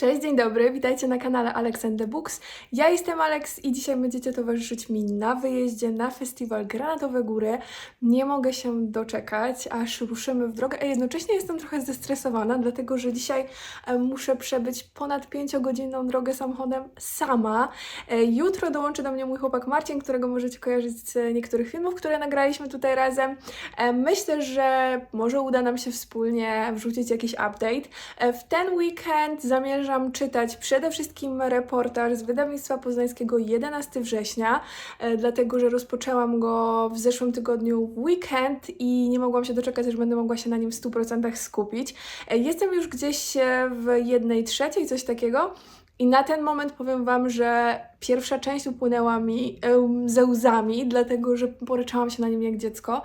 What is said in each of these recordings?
Cześć, dzień dobry, witajcie na kanale Alex and the Books. Ja jestem Alex i dzisiaj będziecie towarzyszyć mi na wyjeździe na festiwal Granatowe Góry. Nie mogę się doczekać, aż ruszymy w drogę, a jednocześnie jestem trochę zestresowana, dlatego że dzisiaj e, muszę przebyć ponad 5-godzinną drogę samochodem sama. E, Jutro dołączy do mnie mój chłopak Marcin, którego możecie kojarzyć z niektórych filmów, które nagraliśmy tutaj razem. E, Myślę, że może uda nam się wspólnie wrzucić jakiś update. W ten weekend zamierzam czytać przede wszystkim reportaż z wydawnictwa poznańskiego 11 września, e, dlatego że rozpoczęłam go w zeszłym tygodniu w weekend i nie mogłam się doczekać, aż będę mogła się na nim w 100% skupić. E, Jestem już gdzieś w jednej trzeciej, coś takiego. I na ten moment powiem Wam, że pierwsza część upłynęła mi ze łzami, dlatego że poryczałam się na nim jak dziecko.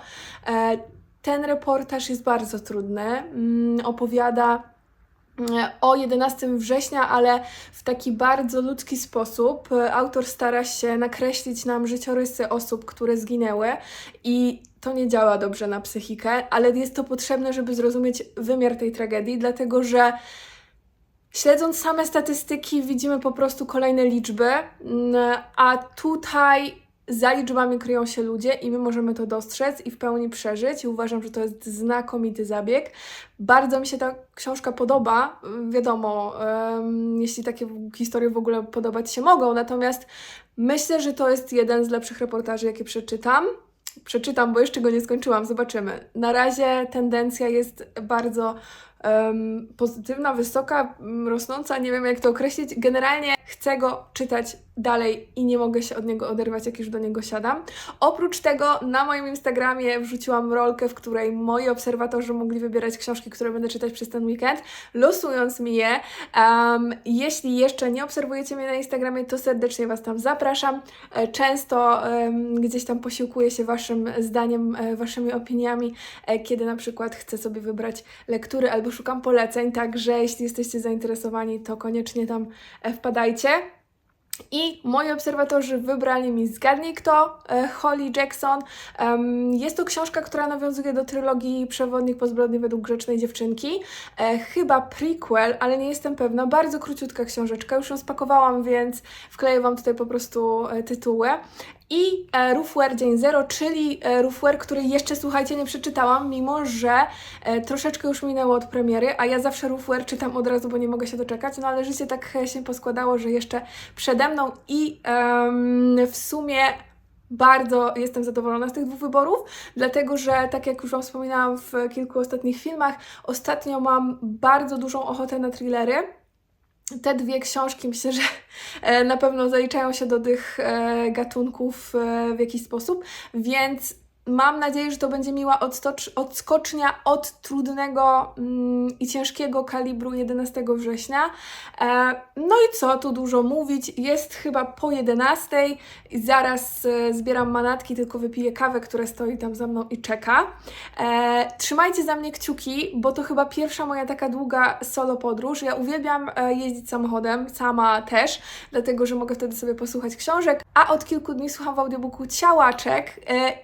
E, Ten reportaż jest bardzo trudny. Mm, Opowiada o 11 września, ale w taki bardzo ludzki sposób. Autor stara się nakreślić nam życiorysy osób, które zginęły i to nie działa dobrze na psychikę, ale jest to potrzebne, żeby zrozumieć wymiar tej tragedii, dlatego że Śledząc same statystyki, widzimy po prostu kolejne liczby, a tutaj za liczbami kryją się ludzie i my możemy to dostrzec i w pełni przeżyć. I uważam, że to jest znakomity zabieg. Bardzo mi się ta książka podoba. Wiadomo, em, jeśli takie historie w ogóle podobać się mogą, natomiast myślę, że to jest jeden z lepszych reportaży, jakie przeczytam. Przeczytam, bo jeszcze go nie skończyłam, zobaczymy. Na razie tendencja jest bardzo em, pozytywna, wysoka, m, rosnąca, nie wiem jak to określić. Generalnie chcę go czytać dalej i nie mogę się od niego oderwać, jak już do niego siadam. Oprócz tego na moim Instagramie wrzuciłam rolkę, w której moi obserwatorzy mogli wybierać książki, które będę czytać przez ten weekend, losując mi je. Em, jeśli jeszcze nie obserwujecie mnie na Instagramie, to serdecznie Was tam zapraszam. E, Często em, gdzieś tam posiłkuję się Waszym zdaniem, e, Waszymi opiniami, e, kiedy na przykład chcę sobie wybrać lektury albo szukam poleceń, także jeśli jesteście zainteresowani, to koniecznie tam wpadajcie. I moi obserwatorzy wybrali mi Zgadnij Kto, e, Holly Jackson. Jest to książka, która nawiązuje do trylogii Przewodnik po zbrodni według grzecznej dziewczynki. E, chyba prequel, ale nie jestem pewna. Bardzo króciutka książeczka, już ją spakowałam, więc wkleję Wam tutaj po prostu e, tytuły. I e, Dzień Zero, czyli e, który jeszcze, słuchajcie, nie przeczytałam, mimo że e, troszeczkę już minęło od premiery, a ja zawsze Roofware czytam od razu, bo nie mogę się doczekać, no ale życie tak e, się poskładało, że jeszcze przede mną i w sumie bardzo jestem zadowolona z tych dwóch wyborów, dlatego że, tak jak już Wam wspominałam w kilku ostatnich filmach, ostatnio mam bardzo dużą ochotę na thrillery. Te dwie książki myślę, że e, na pewno zaliczają się do tych e, gatunków e, w jakiś sposób, więc mam nadzieję, że to będzie miła odstocz- odskocznia od trudnego mm, i ciężkiego kalibru 11 września. E, no i co tu dużo mówić, jest chyba po 11, i zaraz e, zbieram manatki, tylko wypiję kawę, która stoi tam za mną i czeka. E, trzymajcie za mnie kciuki, bo to chyba pierwsza moja taka długa solo podróż. Ja uwielbiam jeździć samochodem, sama też, dlatego że mogę wtedy sobie posłuchać książek, a od kilku dni słucham w audiobooku Ciałaczek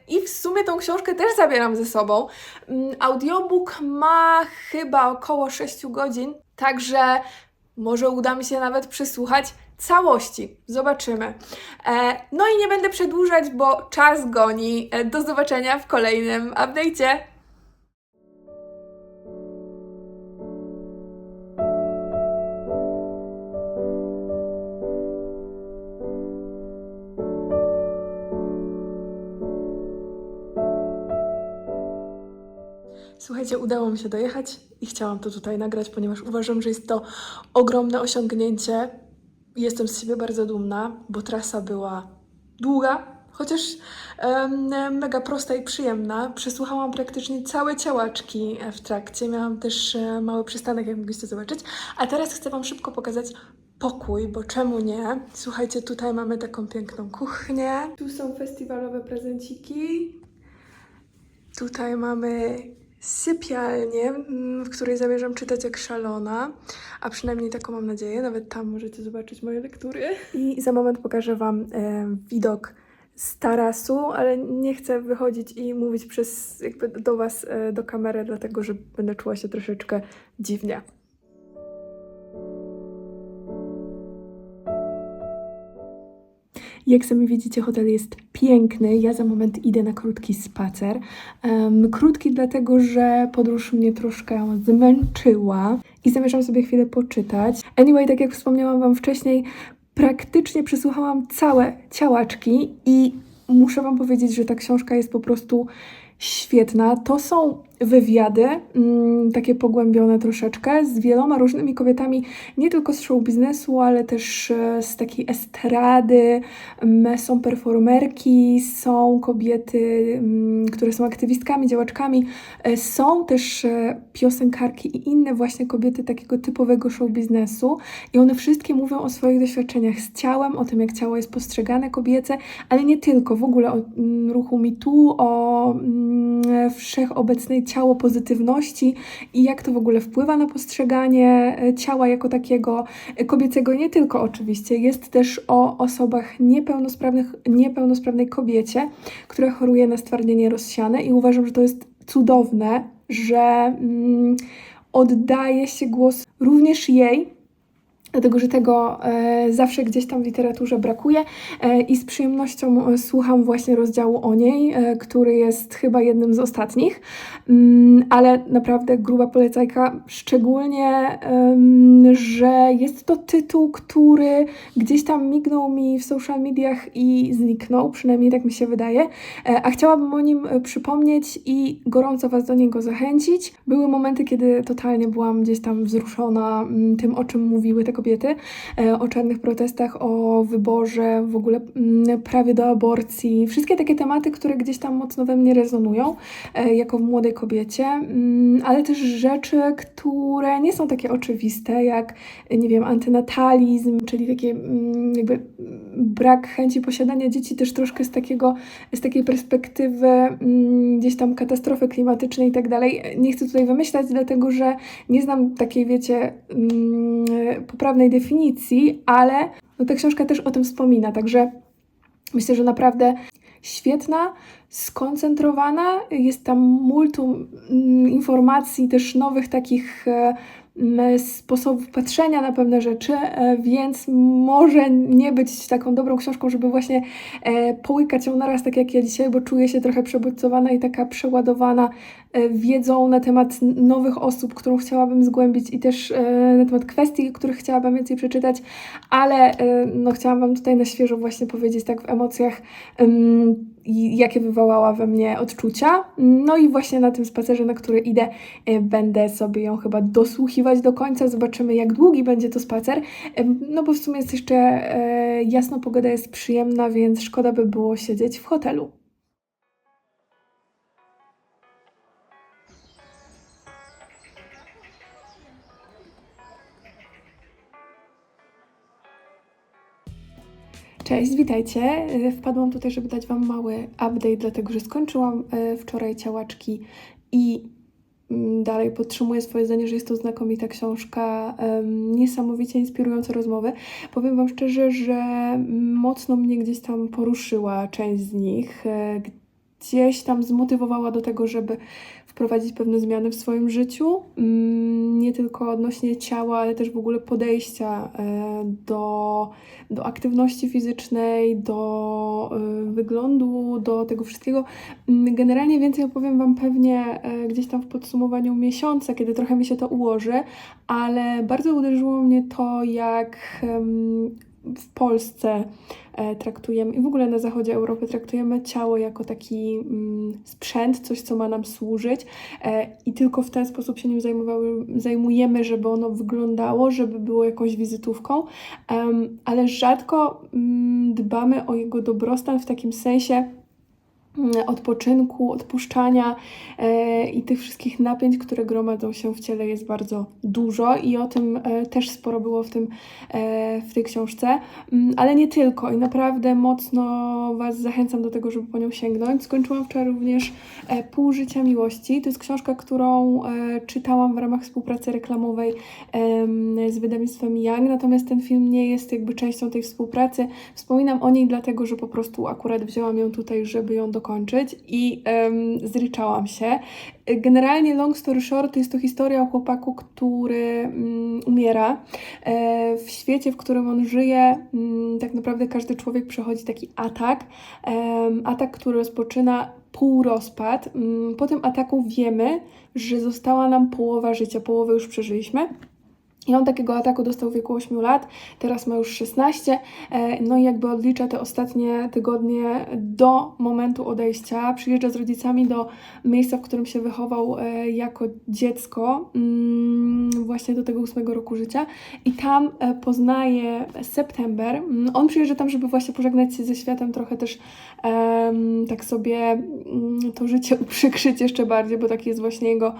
i w sumie tą książkę też zabieram ze sobą. Mm, Audiobook ma chyba około 6 godzin, także może uda mi się nawet przesłuchać całości. Zobaczymy. E, no i nie będę przedłużać, bo czas goni. E, do zobaczenia w kolejnym update'cie. Słuchajcie, udało mi się dojechać i chciałam to tutaj nagrać, ponieważ uważam, że jest to ogromne osiągnięcie. Jestem z siebie bardzo dumna, bo trasa była długa, chociaż em, mega prosta i przyjemna. Przesłuchałam praktycznie całe ciałaczki w trakcie. Miałam też e, mały przystanek, jak mogliście zobaczyć. A teraz chcę Wam szybko pokazać pokój, bo czemu nie? Słuchajcie, tutaj mamy taką piękną kuchnię. Tu są festiwalowe prezenciki. Tutaj mamy sypialnię, mm, w której zamierzam czytać jak szalona, a przynajmniej taką mam nadzieję. Nawet tam możecie zobaczyć moje lektury. I za moment pokażę Wam e, widok z tarasu, ale nie chcę wychodzić i mówić przez jakby do Was, e, do kamery, dlatego że będę czuła się troszeczkę dziwnie. Jak sami widzicie, hotel jest piękny. Ja za moment idę na krótki spacer. Em, krótki dlatego, że podróż mnie troszkę zmęczyła i zamierzam sobie chwilę poczytać. Anyway, tak jak wspomniałam Wam wcześniej, praktycznie przesłuchałam całe ciałaczki i muszę Wam powiedzieć, że ta książka jest po prostu świetna. To są wywiady, mm, takie pogłębione troszeczkę, z wieloma różnymi kobietami, nie tylko z show biznesu, ale też e, z takiej estrady. Są performerki, są kobiety, mm, które są aktywistkami, działaczkami, e, są też e, piosenkarki i inne właśnie kobiety takiego typowego show biznesu. I one wszystkie mówią o swoich doświadczeniach z ciałem, o tym, jak ciało jest postrzegane kobiece, ale nie tylko, w ogóle o mm, ruchu MeToo, o wszechobecnej ciało pozytywności i jak to w ogóle wpływa na postrzeganie e, ciała jako takiego e, kobiecego, nie tylko oczywiście. Jest też o osobach niepełnosprawnych, niepełnosprawnej kobiecie, która choruje na stwardnienie rozsiane i uważam, że to jest cudowne, że mm, oddaje się głos również jej, dlatego że tego e, zawsze gdzieś tam w literaturze brakuje e, i z przyjemnością e, słucham właśnie rozdziału o niej, który jest chyba jednym z ostatnich, mm, ale naprawdę gruba polecajka, szczególnie, że jest to tytuł, który gdzieś tam mignął mi w social mediach i zniknął, przynajmniej tak mi się wydaje, a chciałabym o nim przypomnieć i gorąco Was do niego zachęcić. Były momenty, kiedy totalnie byłam gdzieś tam wzruszona mm, tym, o czym mówiły te kobiety, e, o czarnych protestach, o wyborze, w ogóle mm, prawie do aborcji. Wszystkie takie tematy, które gdzieś tam mocno we mnie rezonują, e, jako w młodej kobiecie, mm, ale też rzeczy, które nie są takie oczywiste, jak, nie wiem, antynatalizm, czyli takie mm, jakby brak chęci posiadania dzieci też troszkę z takiego, z takiej perspektywy gdzieś tam katastrofy klimatycznej i tak dalej. Nie chcę tutaj wymyślać, dlatego że nie znam takiej, wiecie, mm, poprawnej definicji, ale no, ta książka też o tym wspomina, także myślę, że naprawdę świetna, skoncentrowana, jest tam multum mm, informacji, też nowych takich e, m, sposobów patrzenia na pewne rzeczy, e, więc może nie być taką dobrą książką, żeby właśnie e, połykać ją naraz, tak jak ja dzisiaj, bo czuję się trochę przebodźcowana i taka przeładowana wiedzą na temat nowych osób, którą chciałabym zgłębić i też e, na temat kwestii, których chciałabym więcej przeczytać, ale e, no, chciałam Wam tutaj na świeżo właśnie powiedzieć tak w emocjach, jakie wywołała we mnie odczucia. No i właśnie na tym spacerze, na który idę, e, będę sobie ją chyba dosłuchiwać do końca. Zobaczymy, jak długi będzie to spacer. No bo w sumie jest jeszcze e, jasno, pogoda jest przyjemna, więc szkoda by było siedzieć w hotelu. Cześć, witajcie. E, Wpadłam tutaj, żeby dać Wam mały update, dlatego że skończyłam e, wczoraj ciałaczki i mm, dalej podtrzymuję swoje zdanie, że jest to znakomita książka, niesamowicie inspirujące rozmowy. Powiem Wam szczerze, że mocno mnie gdzieś tam poruszyła część z nich, e, gdzieś tam zmotywowała do tego, żeby wprowadzić pewne zmiany w swoim życiu, mm, nie tylko odnośnie ciała, ale też w ogóle podejścia e, do, do aktywności fizycznej, do e, wyglądu, do tego wszystkiego. Mm, Generalnie więcej opowiem Wam pewnie e, gdzieś tam w podsumowaniu miesiąca, kiedy trochę mi się to ułoży, ale bardzo uderzyło mnie to, jak w Polsce e, traktujemy i w ogóle na zachodzie Europy traktujemy ciało jako taki mm, sprzęt, coś, co ma nam służyć e, i tylko w ten sposób się nim zajmujemy, żeby ono wyglądało, żeby było jakąś wizytówką, ale rzadko mm, dbamy o jego dobrostan w takim sensie, odpoczynku, odpuszczania e, i tych wszystkich napięć, które gromadzą się w ciele jest bardzo dużo i o tym e, też sporo było w, tym, e, w tej książce, Mm, ale nie tylko i naprawdę mocno Was zachęcam do tego, żeby po nią sięgnąć. Skończyłam wczoraj również Pół życia miłości. To jest książka, którą czytałam w ramach współpracy reklamowej z wydawnictwem Young, natomiast ten film nie jest jakby częścią tej współpracy. Wspominam o niej dlatego, że po prostu akurat wzięłam ją tutaj, żeby ją dokończyć i um, zryczałam się. Generalnie long story short jest to historia o chłopaku, który mm, umiera. E, w świecie, w którym on żyje, mm, tak naprawdę każdy człowiek przechodzi taki atak. Em, atak, który rozpoczyna półrozpad. Mm, Po tym ataku wiemy, że została nam połowa życia, połowę już przeżyliśmy. I on takiego ataku dostał w wieku 8 lat, teraz ma już 16, e, no i jakby odlicza te ostatnie tygodnie do momentu odejścia. Przyjeżdża z rodzicami do miejsca, w którym się wychował e, jako dziecko, mm, właśnie do tego 8 roku życia. I tam e, poznaje September. Mm, On przyjeżdża tam, żeby właśnie pożegnać się ze światem, trochę też tak sobie mm, to życie uprzykrzyć jeszcze bardziej, bo taki jest właśnie jego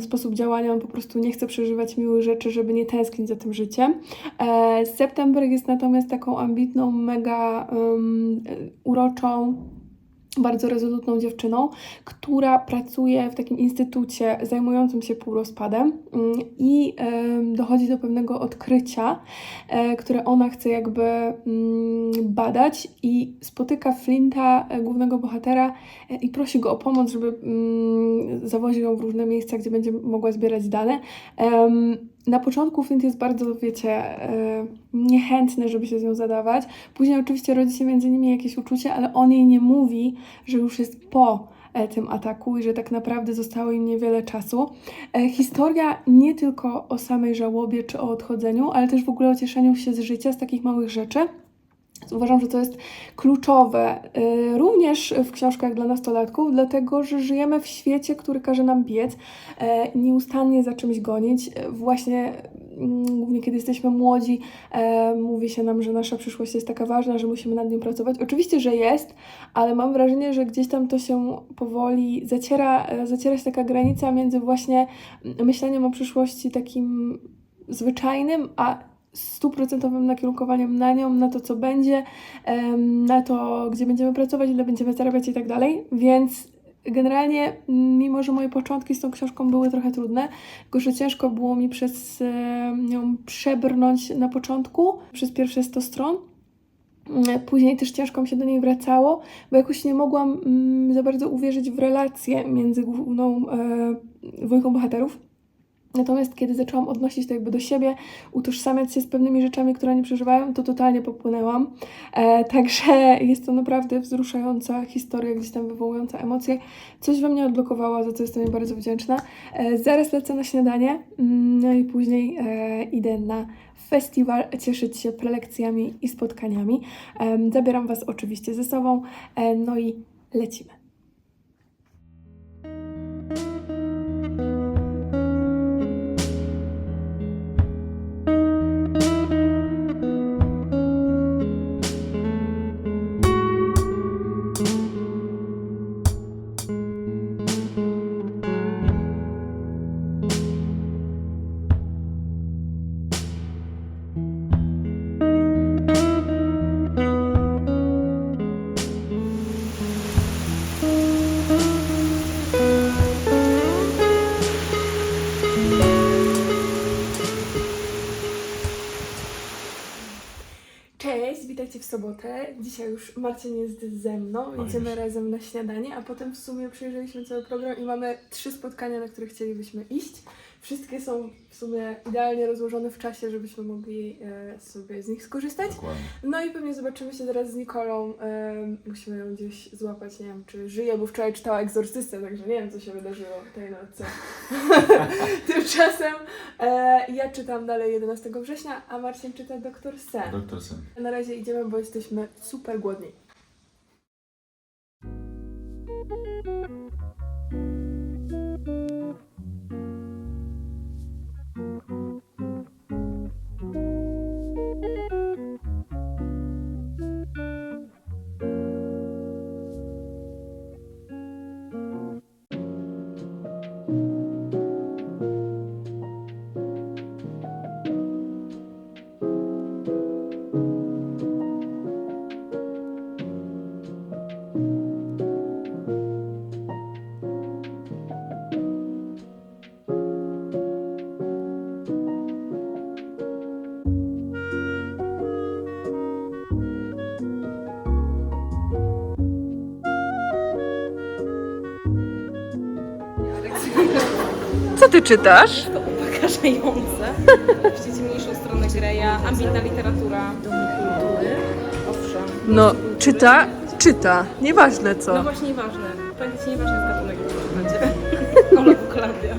sposób działania. On po prostu nie chce przeżywać miłych rzeczy, żeby nie tęsknić za tym życiem. E, September jest natomiast taką ambitną, mega em, uroczą, bardzo rezolutną dziewczyną, która pracuje w takim instytucie zajmującym się półrozpadem mm, i dochodzi do pewnego odkrycia, e, które ona chce jakby mm, badać i spotyka Flinta, e, głównego bohatera e, i prosi go o pomoc, żeby mm, zawoził ją w różne miejsca, gdzie będzie mogła zbierać dane. Na początku Flint jest bardzo, wiecie, e, niechętny, żeby się z nią zadawać. Później oczywiście rodzi się między nimi jakieś uczucie, ale on jej nie mówi, że już jest po e, tym ataku i że tak naprawdę zostało im niewiele czasu. E, historia nie tylko o samej żałobie czy o odchodzeniu, ale też w ogóle o cieszeniu się z życia, z takich małych rzeczy. Uważam, że to jest kluczowe y, również w książkach dla nastolatków, dlatego że żyjemy w świecie, który każe nam biec, e, nieustannie za czymś gonić. Właśnie mm, głównie kiedy jesteśmy młodzi, e, mówi się nam, że nasza przyszłość jest taka ważna, że musimy nad nią pracować. Oczywiście, że jest, ale mam wrażenie, że gdzieś tam to się powoli zaciera, zaciera się taka granica między właśnie mm, myśleniem o przyszłości takim zwyczajnym, a stuprocentowym nakierunkowaniem na nią, na to, co będzie, na to, gdzie będziemy pracować, ile będziemy zarabiać i tak dalej. Więc generalnie, mimo że moje początki z tą książką były trochę trudne, tylko że ciężko było mi przez nią przebrnąć na początku, przez pierwsze 100 stron. Mm, Później też ciężko mi się do niej wracało, bo jakoś nie mogłam mm, za bardzo uwierzyć w relacje między główną e, dwójką bohaterów. Natomiast kiedy zaczęłam odnosić to jakby do siebie, utożsamiać się z pewnymi rzeczami, które oni przeżywają, to totalnie popłynęłam. E, także jest to naprawdę wzruszająca historia, gdzieś tam wywołująca emocje. Coś we mnie odblokowała, za co jestem jej bardzo wdzięczna. E, zaraz lecę na śniadanie, mm, no i później e, idę na festiwal, cieszyć się prelekcjami i spotkaniami. Em, zabieram Was oczywiście ze sobą, e, no i lecimy. Dzisiaj już Marcin jest ze mną, O, idziemy razem na śniadanie, a potem w sumie przejrzeliśmy cały program i mamy trzy spotkania, na które chcielibyśmy iść. Wszystkie są w sumie idealnie rozłożone w czasie, żebyśmy mogli e, sobie z nich skorzystać. Dokładnie. No i pewnie zobaczymy się zaraz z Nikolą. E, musimy ją gdzieś złapać, nie wiem czy żyje, bo wczoraj czytała Egzorcystę, także nie wiem co się wydarzyło tej nocy. Tymczasem e, ja czytam dalej 11 września, a Marcin czyta Doktor Sen. Doktor Sen. Na razie idziemy, bo jesteśmy super głodni. Czytasz? To upokarzające. Widzicie mniejszą stronę Greya, ambitna literatura. Owszem. No, czyta, czyta. Nieważne co. No właśnie nieważne. Pamiętajcie, nieważne jest gatunek, jaki czytacie. Ola Klaudia.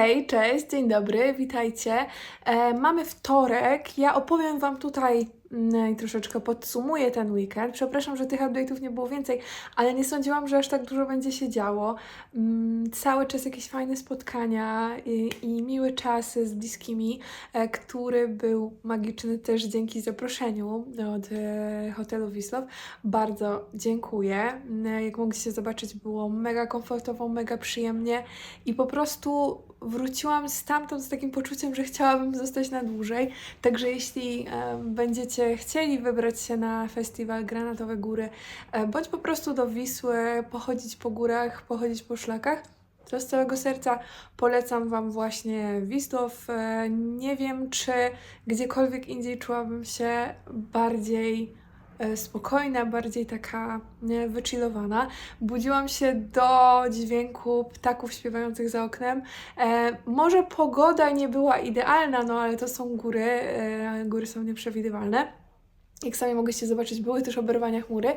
Hej, cześć, dzień dobry, witajcie. E, mamy wtorek. Ja opowiem Wam tutaj mm, i troszeczkę podsumuję ten weekend. Przepraszam, że tych update'ów nie było więcej, ale nie sądziłam, że aż tak dużo będzie się działo. Mm, cały czas jakieś fajne spotkania i, i miłe czasy z bliskimi, e, który był magiczny też dzięki zaproszeniu od e, hotelu Wisław. Bardzo dziękuję. Mm, Jak mogliście zobaczyć, było mega komfortowo, mega przyjemnie i po prostu wróciłam stamtąd z takim poczuciem, że chciałabym zostać na dłużej. Także jeśli będziecie chcieli wybrać się na festiwal Granatowe Góry, e, bądź po prostu do Wisły, pochodzić po górach, pochodzić po szlakach, to z całego serca polecam Wam właśnie Wisłów. E, Nie wiem, czy gdziekolwiek indziej czułabym się bardziej spokojna, bardziej taka e, wychillowana. Budziłam się do dźwięku ptaków śpiewających za oknem. E, może pogoda nie była idealna, no ale to są góry, e, góry są nieprzewidywalne. Jak sami mogliście zobaczyć, były też oberwania chmury.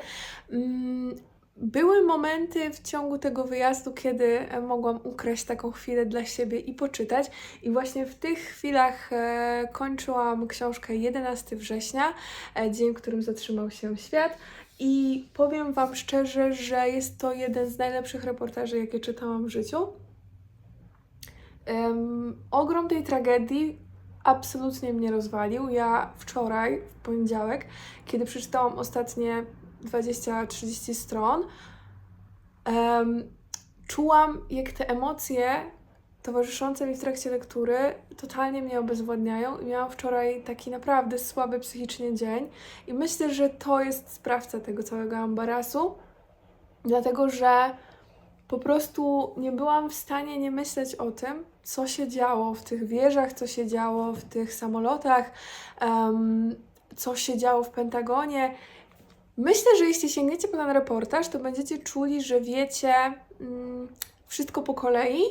Były momenty w ciągu tego wyjazdu, kiedy e, mogłam ukraść taką chwilę dla siebie i poczytać. I właśnie w tych chwilach e, kończyłam książkę 11 września, e, dzień, w którym zatrzymał się świat. I powiem Wam szczerze, że jest to jeden z najlepszych reportaży, jakie czytałam w życiu. Em, ogrom tej tragedii absolutnie mnie rozwalił. Ja wczoraj, w poniedziałek, kiedy przeczytałam ostatnie 20-30 stron, em, czułam, jak te emocje towarzyszące mi w trakcie lektury totalnie mnie obezwładniają i miałam wczoraj taki naprawdę słaby psychicznie dzień i myślę, że to jest sprawca tego całego ambarasu, dlatego że po prostu nie byłam w stanie nie myśleć o tym, co się działo w tych wieżach, co się działo w tych samolotach, em, co się działo w Pentagonie. Myślę, że jeśli sięgniecie po ten reportaż, to będziecie czuli, że wiecie mm, wszystko po kolei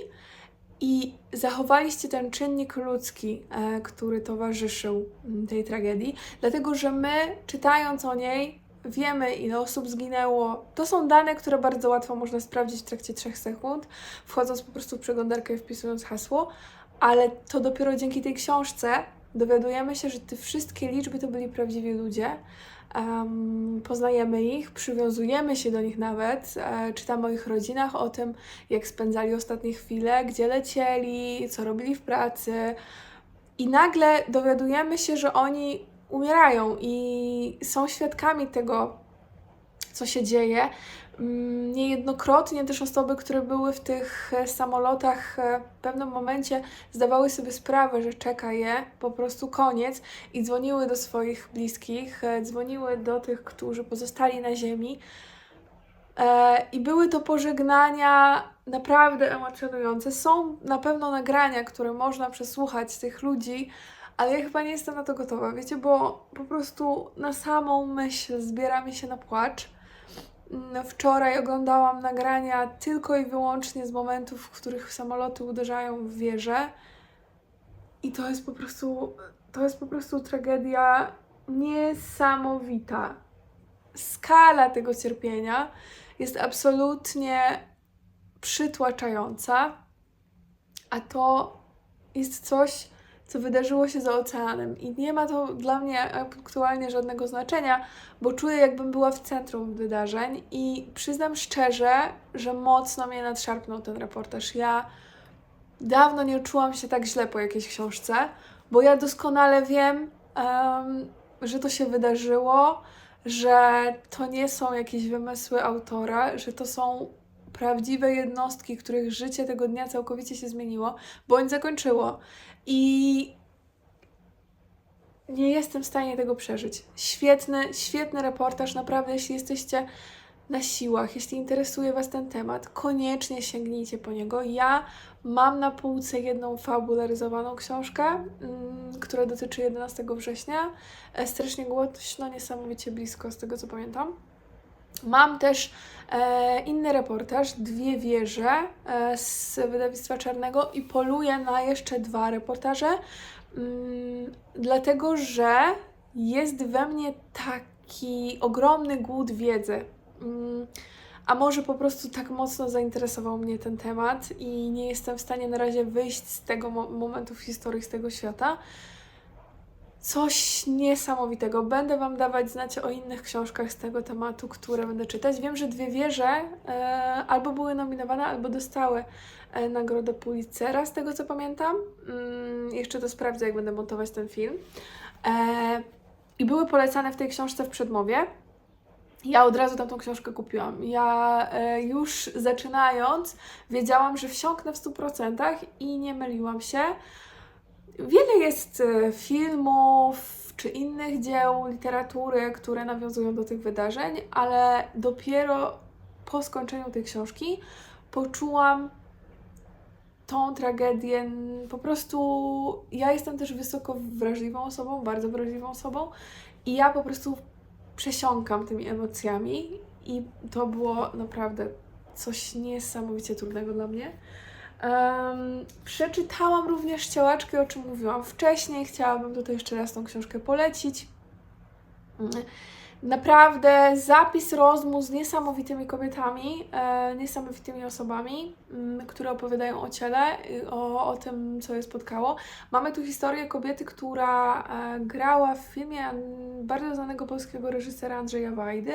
i zachowaliście ten czynnik ludzki, e, który towarzyszył mm, tej tragedii, dlatego że my, czytając o niej, wiemy, ile osób zginęło. To są dane, które bardzo łatwo można sprawdzić w trakcie 3 sekund, wchodząc po prostu w przeglądarkę i wpisując hasło, ale to dopiero dzięki tej książce dowiadujemy się, że te wszystkie liczby to byli prawdziwi ludzie. Em, poznajemy ich, przywiązujemy się do nich nawet, e, o ich rodzinach, o tym, jak spędzali ostatnie chwile, gdzie lecieli, co robili w pracy. I nagle dowiadujemy się, że oni umierają i są świadkami tego, co się dzieje. Mm, Niejednokrotnie też osoby, które były w tych e, samolotach, e, w pewnym momencie zdawały sobie sprawę, że czeka je po prostu koniec i dzwoniły do swoich bliskich, e, dzwoniły do tych, którzy pozostali na ziemi. I były to pożegnania naprawdę emocjonujące. Są na pewno nagrania, które można przesłuchać tych ludzi, ale ja chyba nie jestem na to gotowa, wiecie, bo po prostu na samą myśl zbiera mi się na płacz. Mm, Wczoraj oglądałam nagrania tylko i wyłącznie z momentów, w których samoloty uderzają w wieżę. I to jest po prostu, to jest po prostu tragedia niesamowita. Skala tego cierpienia jest absolutnie przytłaczająca, a to jest coś, co wydarzyło się za oceanem. I nie ma to dla mnie aktualnie żadnego znaczenia, bo czuję, jakbym była w centrum wydarzeń i przyznam szczerze, że mocno mnie nadszarpnął ten reportaż. Ja dawno nie czułam się tak źle po jakiejś książce, bo ja doskonale wiem, em, że to się wydarzyło, że to nie są jakieś wymysły autora, że to są prawdziwe jednostki, których życie tego dnia całkowicie się zmieniło, bądź zakończyło. I nie jestem w stanie tego przeżyć. Świetny, świetny reportaż, naprawdę, jeśli jesteście na siłach, jeśli interesuje Was ten temat, koniecznie sięgnijcie po niego. Ja mam na półce jedną fabularyzowaną książkę, mm, która dotyczy 11 września. E, Strasznie głośno, niesamowicie blisko, z tego co pamiętam. Mam też e, inny reportaż, Dwie wieże e, z wydawnictwa Czarnego i poluję na jeszcze dwa reportaże, mm, dlatego że jest we mnie taki ogromny głód wiedzy. Mm, a może po prostu tak mocno zainteresował mnie ten temat i nie jestem w stanie na razie wyjść z tego mo- momentu w historii, z tego świata. Coś niesamowitego. Będę Wam dawać znać o innych książkach z tego tematu, które będę czytać. Wiem, że dwie wieże e, albo były nominowane, albo dostały e, nagrodę Pulitzera, z tego co pamiętam. Mm, jeszcze to sprawdzę, jak będę montować ten film. E, I były polecane w tej książce w przedmowie. Ja od razu tamtą książkę kupiłam. Ja e, już zaczynając wiedziałam, że wsiąknę w 100% i nie myliłam się. Wiele jest e, filmów czy innych dzieł literatury, które nawiązują do tych wydarzeń, ale dopiero po skończeniu tej książki poczułam tą tragedię. Po prostu ja jestem też wysoko wrażliwą osobą, bardzo wrażliwą osobą i ja po prostu przesiąkam tymi emocjami i to było naprawdę coś niesamowicie trudnego dla mnie. Em, przeczytałam również Ciałaczkę, o czym mówiłam wcześniej. Chciałabym tutaj jeszcze raz tą książkę polecić. Naprawdę zapis rozmów z niesamowitymi kobietami, e, niesamowitymi osobami, mm, które opowiadają o ciele, y, o, o tym, co je spotkało. Mamy tu historię kobiety, która e, grała w filmie bardzo znanego polskiego reżysera Andrzeja Wajdy,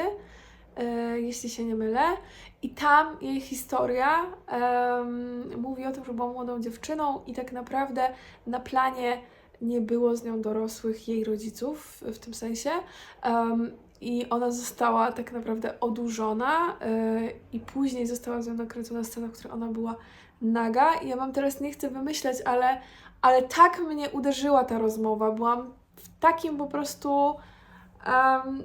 jeśli się nie mylę. I tam jej historia em, mówi o tym, że była młodą dziewczyną i tak naprawdę na planie nie było z nią dorosłych jej rodziców w tym sensie. Em, I ona została tak naprawdę odurzona y, i później została z nią nakręcona scena, w której ona była naga. I ja wam teraz nie chcę wymyślać, ale, ale tak mnie uderzyła ta rozmowa. Byłam w takim po prostu em,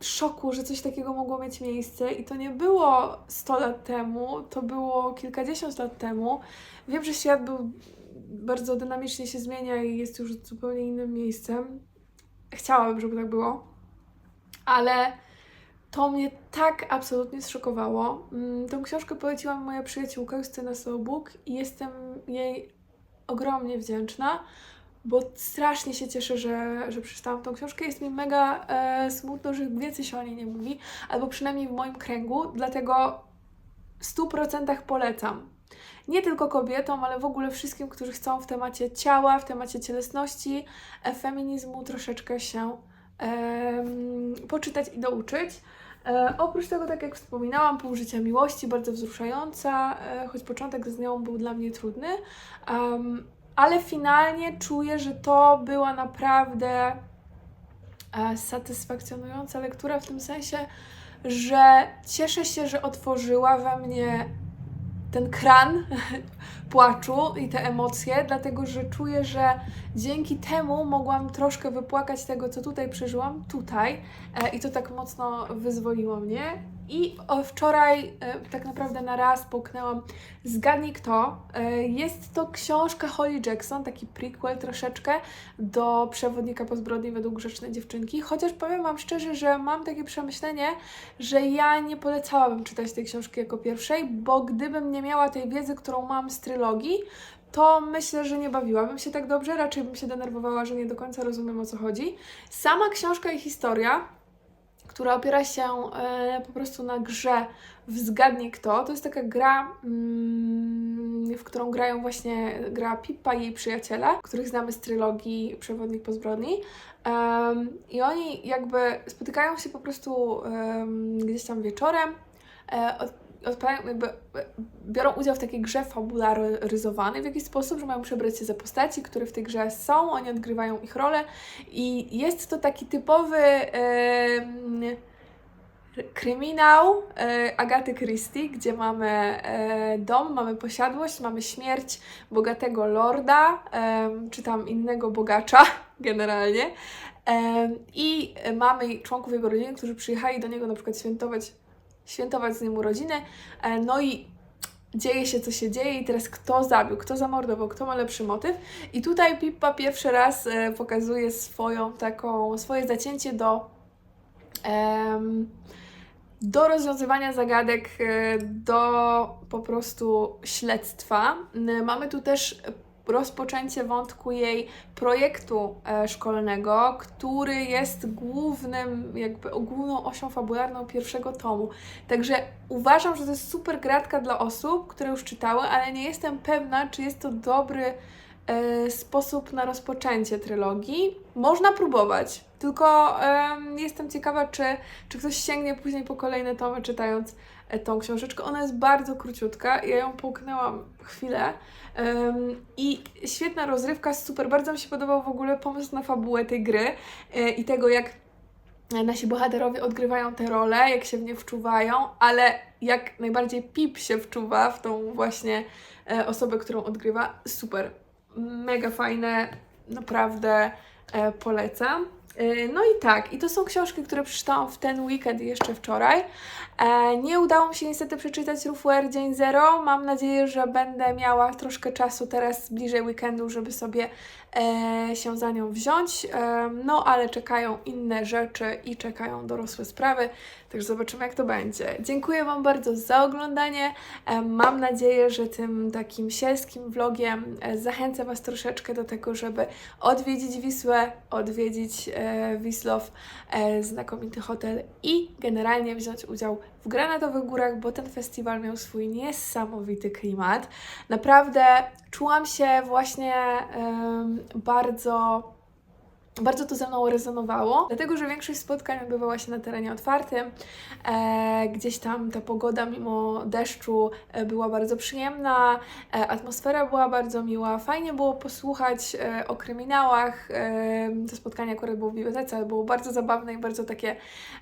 szoku, że coś takiego mogło mieć miejsce i to nie było 100 lat temu, to było kilkadziesiąt lat temu. Wiem, że świat był bardzo dynamicznie się zmienia i jest już zupełnie innym miejscem. Chciałabym, żeby tak było, ale to mnie tak absolutnie zszokowało. Mm, Tą książkę poleciła mi moja przyjaciółka Justyna Sobuk i jestem jej ogromnie wdzięczna bo strasznie się cieszę, że, że przeczytałam tą książkę. Jest mi mega e, smutno, że więcej się o niej nie mówi, albo przynajmniej w moim kręgu, dlatego w 100% polecam. nie tylko kobietom, ale w ogóle wszystkim, którzy chcą w temacie ciała, w temacie cielesności, e, feminizmu troszeczkę się em, poczytać i douczyć. E, oprócz tego, tak jak wspominałam, pół życia miłości, bardzo wzruszająca, e, choć początek z nią był dla mnie trudny, Em, ale finalnie czuję, że to była naprawdę e, satysfakcjonująca lektura w tym sensie, że cieszę się, że otworzyła we mnie ten kran płaczu i te emocje, dlatego że czuję, że dzięki temu mogłam troszkę wypłakać tego, co tutaj przeżyłam, tutaj e, i to tak mocno wyzwoliło mnie. I wczoraj e, tak naprawdę na raz połknęłam Zgadnij kto. E, jest to książka Holly Jackson, taki prequel troszeczkę do Przewodnika po zbrodni według grzecznej dziewczynki, chociaż powiem Wam szczerze, że mam takie przemyślenie, że ja nie polecałabym czytać tej książki jako pierwszej, bo gdybym nie miała tej wiedzy, którą mam z trylogii, to myślę, że nie bawiłabym się tak dobrze, raczej bym się denerwowała, że nie do końca rozumiem o co chodzi. Sama książka i historia, która opiera się e, po prostu na grze w Zgadnij Kto, to jest taka gra, mm, w którą grają właśnie, gra Pippa i jej przyjaciele, których znamy z trylogii Przewodnik po zbrodni. I oni jakby spotykają się po prostu gdzieś tam wieczorem, e, odpalają, jakby biorą udział w takiej grze fabularyzowanej w jakiś sposób, że mają przebrać się za postaci, które w tej grze są, oni odgrywają ich rolę i jest to taki typowy kryminał e, Agaty Christie, gdzie mamy e, dom, mamy posiadłość, mamy śmierć bogatego lorda, czy tam innego bogacza generalnie i mamy członków jego rodziny, którzy przyjechali do niego na przykład świętować, świętować z nim urodziny, e, no i dzieje się, co się dzieje i teraz kto zabił, kto zamordował, kto ma lepszy motyw. I tutaj Pippa pierwszy raz e, pokazuje swoją taką, swoje zacięcie do do rozwiązywania zagadek, e, do po prostu śledztwa. Mamy tu też rozpoczęcie wątku jej projektu e, szkolnego, który jest głównym, jakby główną osią fabularną pierwszego tomu. Także uważam, że to jest super gratka dla osób, które już czytały, ale nie jestem pewna, czy jest to dobry e, sposób na rozpoczęcie trylogii. Można próbować, tylko em, jestem ciekawa, czy, czy ktoś sięgnie później po kolejne tomy, czytając tą książeczkę. Ona jest bardzo króciutka, ja ją połknęłam chwilę em, i świetna rozrywka, super. Bardzo mi się podobał w ogóle pomysł na fabułę tej gry e, i tego, jak e, nasi bohaterowie odgrywają te role, jak się w nie wczuwają, ale jak najbardziej Pip się wczuwa w tą właśnie e, osobę, którą odgrywa. Super. Mega fajne, naprawdę e, polecam. E, No i tak, i to są książki, które przeczytałam w ten weekend jeszcze wczoraj. E, nie udało mi się niestety przeczytać Roofware Dzień Zero. Mam nadzieję, że będę miała troszkę czasu teraz bliżej weekendu, żeby sobie się za nią wziąć. E, no ale czekają inne rzeczy i czekają dorosłe sprawy, także zobaczymy jak to będzie. Dziękuję Wam bardzo za oglądanie. E, mam nadzieję, że tym takim sielskim vlogiem e, zachęcę Was troszeczkę do tego, żeby odwiedzić Wisłę, odwiedzić e, Wisłow, e, znakomity hotel i generalnie wziąć udział w Granatowych Górach, bo ten festiwal miał swój niesamowity klimat. Naprawdę czułam się właśnie em, bardzo bardzo to ze mną rezonowało, dlatego że większość spotkań odbywała się na terenie otwartym. E, gdzieś tam ta pogoda, mimo deszczu, e, była bardzo przyjemna, e, atmosfera była bardzo miła. Fajnie było posłuchać e, o kryminałach. E, to spotkanie akurat było w bibliotece, ale było bardzo zabawne i bardzo takie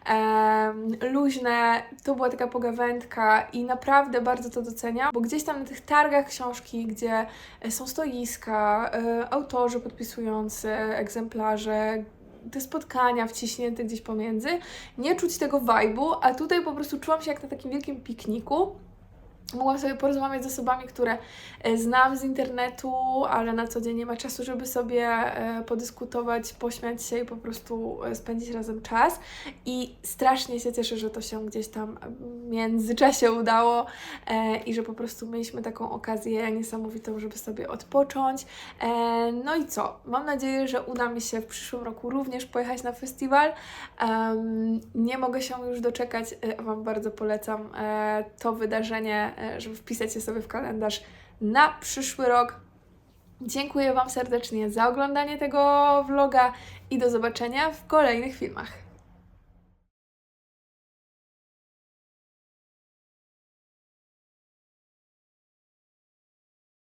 em, luźne. To była taka pogawędka i naprawdę bardzo to doceniam, bo gdzieś tam na tych targach książki, gdzie e, są stoiska, e, autorzy podpisujący egzemplarze, te spotkania wciśnięte gdzieś pomiędzy, nie czuć tego vibe'u, a tutaj po prostu czułam się jak na takim wielkim pikniku. Mogłam sobie porozmawiać z osobami, które e, znam z internetu, ale na co dzień nie ma czasu, żeby sobie e, podyskutować, pośmiać się i po prostu e, spędzić razem czas. I strasznie się cieszę, że to się gdzieś tam w międzyczasie udało i że po prostu mieliśmy taką okazję niesamowitą, żeby sobie odpocząć. No i co? Mam nadzieję, że uda mi się w przyszłym roku również pojechać na festiwal. Nie mogę się już doczekać, Wam bardzo polecam to wydarzenie żeby wpisać je sobie w kalendarz na przyszły rok. Dziękuję Wam serdecznie za oglądanie tego vloga i do zobaczenia w kolejnych filmach.